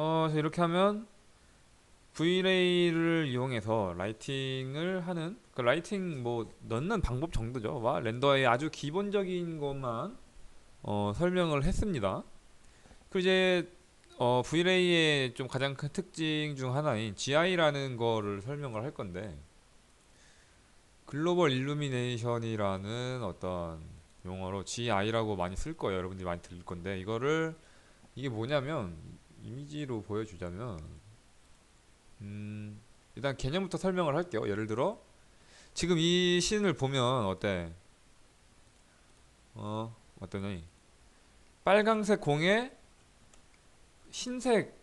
어, 이렇게 하면 V-Ray를 이용해서 라이팅을 하는 그 라이팅 뭐 넣는 방법 정도죠. 와 렌더의 아주 기본적인 것만 어, 설명을 했습니다. 그리고 이제 어, V-Ray의 좀 가장 큰 특징 중 하나인 GI라는 거를 설명을 할 건데 글로벌 일루미네이션이라는 어떤 용어로 GI라고 많이 쓸 거예요. 여러분들이 많이 들을 건데 이거를 이게 뭐냐면 이미지로 보여주자면 음, 일단 개념부터 설명을 할게요. 예를 들어 지금 이 씬을 보면 어때? 어, 어떠니? 빨강색 공에 흰색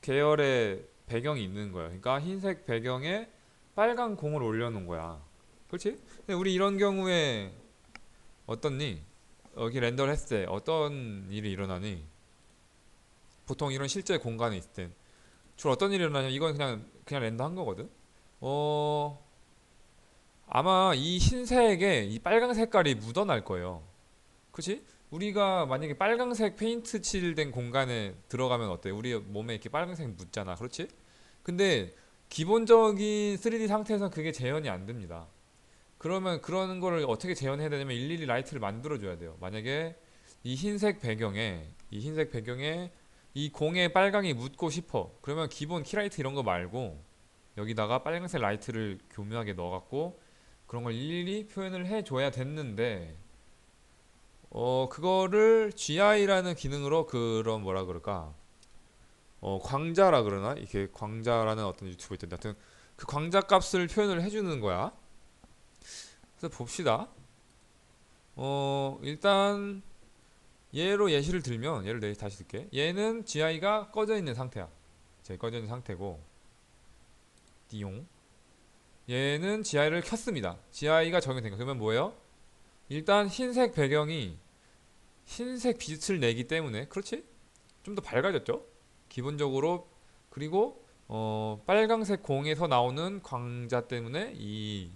계열의 배경이 있는 거예요. 그러니까 흰색 배경에 빨간 공을 올려놓은 거야. 그렇지? 근데 우리 이런 경우에 어떻니? 여기 렌더를 했을 때 어떤 일이 일어나니? 보통 이런 실제 공간에 있을 땐 주로 어떤 일이 일어나냐면 이건 그냥 그냥 렌더 한 거거든. 어 아마 이 흰색에 이 빨강 색깔이 묻어날 거예요. 그렇지? 우리가 만약에 빨강색 페인트 칠된 공간에 들어가면 어때? 우리 몸에 이렇게 빨강색 묻잖아. 그렇지? 근데 기본적인 3D 상태에서 그게 재현이 안 됩니다. 그러면 그런 거를 어떻게 재현해야 되냐면 일일이 라이트를 만들어 줘야 돼요. 만약에 이 흰색 배경에 이 흰색 배경에 이 공에 빨강이 묻고 싶어. 그러면 기본 키라이트 이런 거 말고 여기다가 빨간색 라이트를 교묘하게 넣어갖고 그런 걸 일일이 표현을 해줘야 됐는데 어 그거를 GI라는 기능으로 그런 뭐라 그럴까 어 광자라 그러나 이게 광자라는 어떤 유튜버 있던데 하여튼 그 광자 값을 표현을 해주는 거야. 그래서 봅시다. 어 일단 얘로 예시를 들면 얘를 내 다시 들게. 얘는 GI가 꺼져 있는 상태야. 제 꺼져 있는 상태고 띠용. 얘는 GI를 켰습니다. GI가 적용된 거. 그러면 뭐예요? 일단 흰색 배경이 흰색 빛을 내기 때문에 그렇지? 좀 더 밝아졌죠? 기본적으로 그리고 어 빨강색 공에서 나오는 광자 때문에 이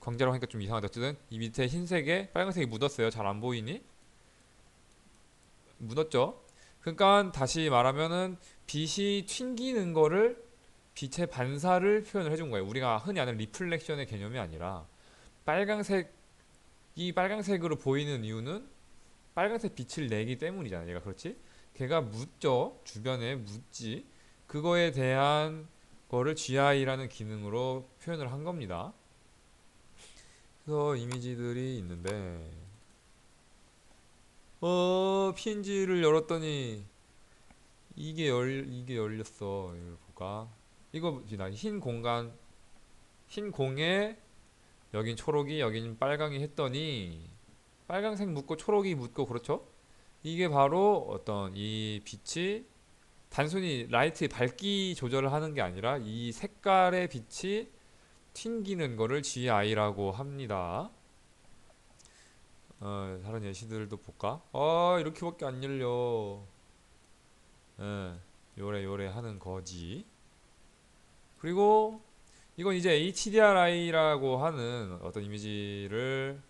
광자라고 하니까 좀 이상하다. 어쨌든 이 밑에 흰색에 빨간색이 묻었어요. 잘 안 보이니? 묻었죠? 그러니까 다시 말하면은 빛이 튕기는 거를 빛의 반사를 표현을 해준 거예요. 우리가 흔히 아는 리플렉션의 개념이 아니라 빨강색이 빨강색으로 보이는 이유는 빨강색 빛을 내기 때문이잖아. 얘가 그렇지? 걔가 묻죠. 주변에 묻지. 그거에 대한 거를 GI라는 기능으로 표현을 한 겁니다. 그래서 이미지들이 있는데 어 PNG를 열었더니 이게 열 이게 열렸어. 이걸 볼까? 이거 지나 흰 공간 흰 공에 여긴 초록이 여긴 빨강이 했더니 빨강색 묻고 초록이 묻고 그렇죠? 이게 바로 어떤 이 빛이 단순히 라이트 밝기 조절을 하는 게 아니라 이 색깔의 빛이 튕기는 거를 GI라고 합니다. 어, 다른 예시들도 볼까? 아, 이렇게밖에 안 열려. 예, 요래 요래 하는 거지. 그리고 이건 이제 HDRI라고 하는 어떤 이미지를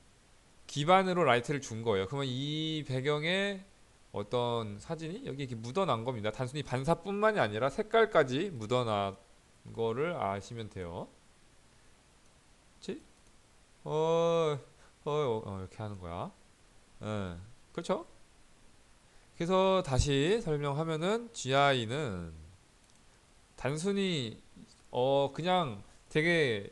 기반으로 라이트를 준 거예요. 그러면 이 배경에 어떤 사진이 여기 이렇게 묻어난 겁니다. 단순히 반사뿐만이 아니라 색깔까지 묻어난 거를 아시면 돼요. 어, 어, 어, 이렇게 하는 거야. 예, 그렇죠? 그래서 다시 설명하면은 GI는 단순히 어 그냥 되게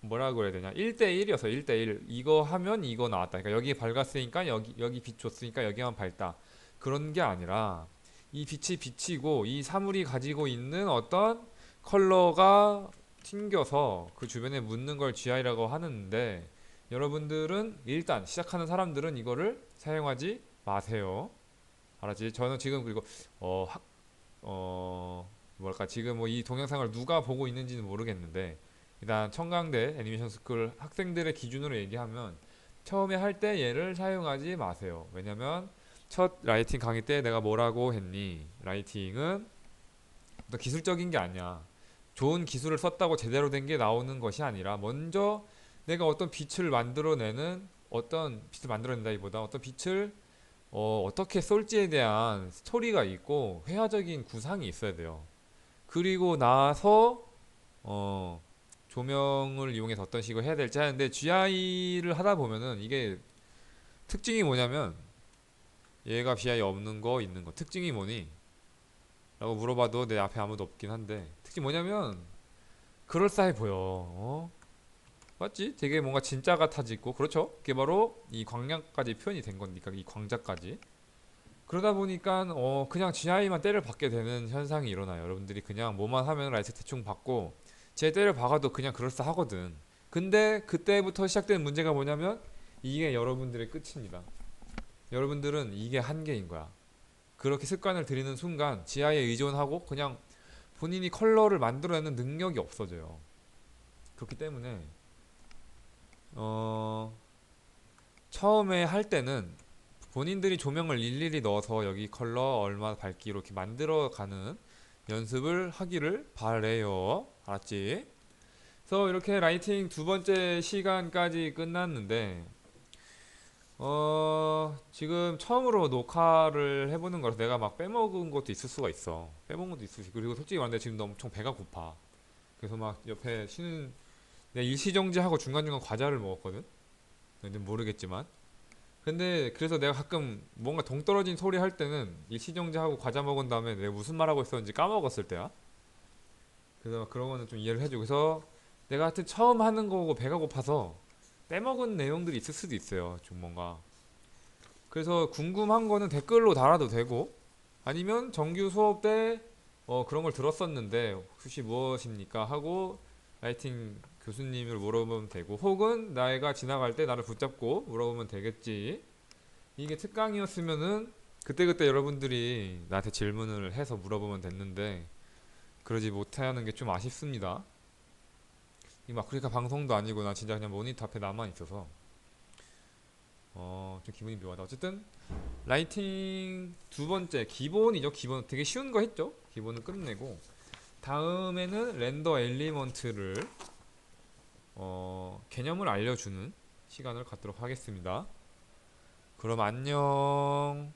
뭐라고 해야 되냐 1대1이어서 1대1 이거 하면 이거 나왔다 그러니까 여기 밝았으니까 여기 여기 빛 줬으니까 여기만 밝다 그런 게 아니라 이 빛이 비치고 이 사물이 가지고 있는 어떤 컬러가 튕겨서 그 주변에 묻는 걸 GI라고 하는데 여러분들은 일단 시작하는 사람들은 이거를 사용하지 마세요 알았지? 저는 지금 그리고 어, 학, 어 뭐랄까 지금 뭐 이 동영상을 누가 보고 있는지는 모르겠는데 일단 청강대 애니메이션 스쿨 학생들의 기준으로 얘기하면 처음에 할 때 얘를 사용하지 마세요. 왜냐면 첫 라이팅 강의 때 내가 뭐라고 했니? 라이팅은 기술적인 게 아니야. 좋은 기술을 썼다고 제대로 된 게 나오는 것이 아니라 먼저 내가 어떤 빛을 만들어내는 어떤 빛을 만들어낸다기보다 어떤 빛을 어, 어떻게 쏠지에 대한 스토리가 있고 회화적인 구상이 있어야 돼요. 그리고 나서 어, 조명을 이용해서 어떤 식으로 해야 될지 하는데 GI를 하다 보면은 이게 특징이 뭐냐면 얘가 GI 없는 거 있는 거 특징이 뭐니? 라고 물어봐도 내 앞에 아무도 없긴 한데 특징이 뭐냐면 그럴싸해 보여. 어? 맞지? 되게 뭔가 진짜 같아지고. 그렇죠? 그게 바로 이 광량까지 표현이 된 거니까? 이 광자까지? 그러다 보니까 어 그냥 GI만 때를 받게 되는 현상이 일어나요. 여러분들이 그냥 뭐만 하면 라이트 대충 받고 제 때를 박아도 그냥 그럴싸하거든. 근데 그때부터 시작되는 문제가 뭐냐면 이게 여러분들의 끝입니다. 여러분들은 이게 한계인 거야. 그렇게 습관을 들이는 순간 GI에 의존하고 그냥 본인이 컬러를 만들어내는 능력이 없어져요. 그렇기 때문에 어, 처음에 할 때는 본인들이 조명을 일일이 넣어서 여기 컬러 얼마 밝기 이렇게 만들어 가는 연습을 하기를 바래요. 알았지? 그래서 이렇게 라이팅 두 번째 시간까지 끝났는데 어, 지금 처음으로 녹화를 해보는 거라서 내가 막 빼먹은 것도 있을 수가 있어. 빼먹은 것도 있을 수 있고 그리고 솔직히 말하는데 지금 엄청 배가 고파. 그래서 막 옆에 쉬는 일시정지하고 중간중간 과자를 먹었거든? 모르겠지만. 근데 그래서 내가 가끔 뭔가 동떨어진 소리 할 때는 일시정지하고 과자 먹은 다음에 내가 무슨 말하고 있었는지 까먹었을 때야. 그래서 그런 거는 좀 이해를 해주고. 그래서 내가 하여튼 처음 하는 거고 배가 고파서 빼먹은 내용들이 있을 수도 있어요. 좀 뭔가. 그래서 궁금한 거는 댓글로 달아도 되고 아니면 정규 수업 때 어, 그런 걸 들었었는데 혹시 무엇입니까? 하고 라이팅 교수님을 물어보면 되고 혹은 나이가 지나갈 때 나를 붙잡고 물어보면 되겠지. 이게 특강이었으면은 그때그때 여러분들이 나한테 질문을 해서 물어보면 됐는데 그러지 못하는 게 좀 아쉽습니다. 이 마크리카 방송도 아니고 나 진짜 그냥 모니터 앞에 나만 있어서. 어 좀 기분이 묘하다. 어쨌든 라이팅 두 번째 기본이죠 기본. 되게 쉬운 거 했죠? 기본은 끝내고 다음에는 렌더 엘리먼트를 어, 개념을 알려주는 시간을 갖도록 하겠습니다. 그럼 안녕.